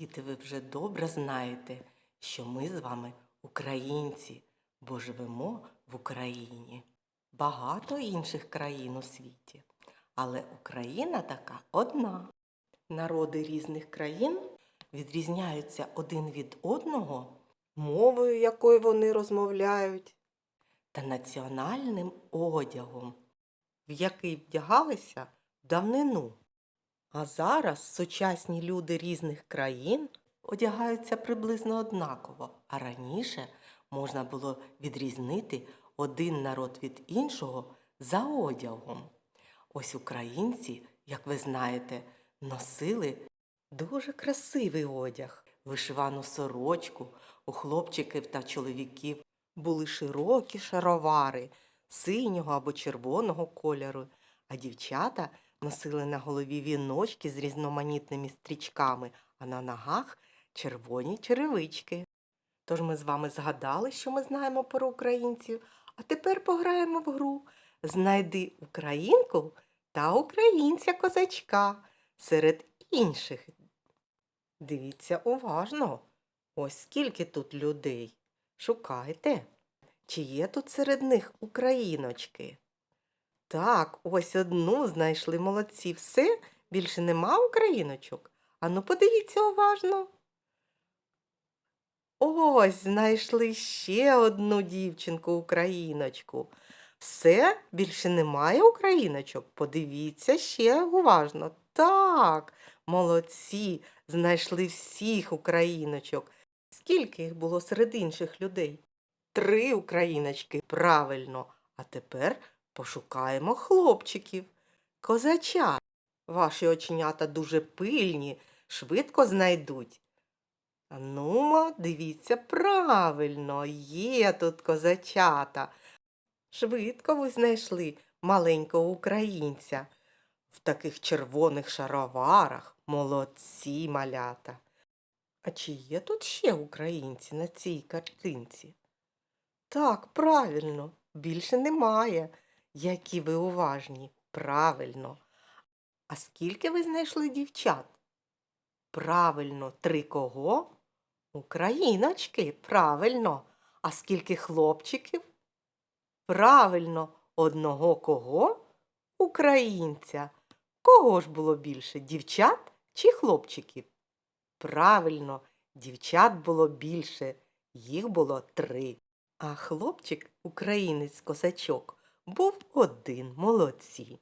Діти, ви вже добре знаєте, що ми з вами українці, бо живемо в Україні. Багато інших країн у світі, але Україна така одна. Народи різних країн відрізняються один від одного мовою, якою вони розмовляють, та національним одягом, в який вдягалися давнину. А зараз сучасні люди різних країн одягаються приблизно однаково, а раніше можна було відрізнити один народ від іншого за одягом. Ось українці, як ви знаєте, носили дуже красивий одяг, вишивану сорочку, у хлопчиків та чоловіків були широкі шаровари синього або червоного кольору, а дівчата носили на голові віночки з різноманітними стрічками, а на ногах червоні черевички. Тож ми з вами згадали, що ми знаємо про українців, а тепер пограємо в гру. Знайди українку та українця козачка серед інших. Дивіться уважно. Ось скільки тут людей. Шукайте, чи є тут серед них україночки. Так, ось одну знайшли молодці. Все, більше нема україночок. Ану, подивіться уважно. Ось знайшли ще одну дівчинку україночку. Все, більше немає україночок. Подивіться ще уважно. Так, молодці, знайшли всіх україночок. Скільки їх було серед інших людей? Три україночки, правильно. А тепер пошукаємо хлопчиків. Козачат. Ваші оченята дуже пильні, швидко знайдуть. А Ну, дивіться правильно, є тут козачата. Швидко ви знайшли маленького українця в таких червоних шароварах. Молодці малята. А чи є тут ще українці на цій картинці? Так, правильно, більше немає. Які ви уважні, правильно. А скільки ви знайшли дівчат? Правильно, три кого? Україночки, правильно. А скільки хлопчиків? Правильно, одного кого? Українця. Кого ж було більше, дівчат чи хлопчиків? Правильно, дівчат було більше, їх було три. А хлопчик, українець козачок, був один молодці.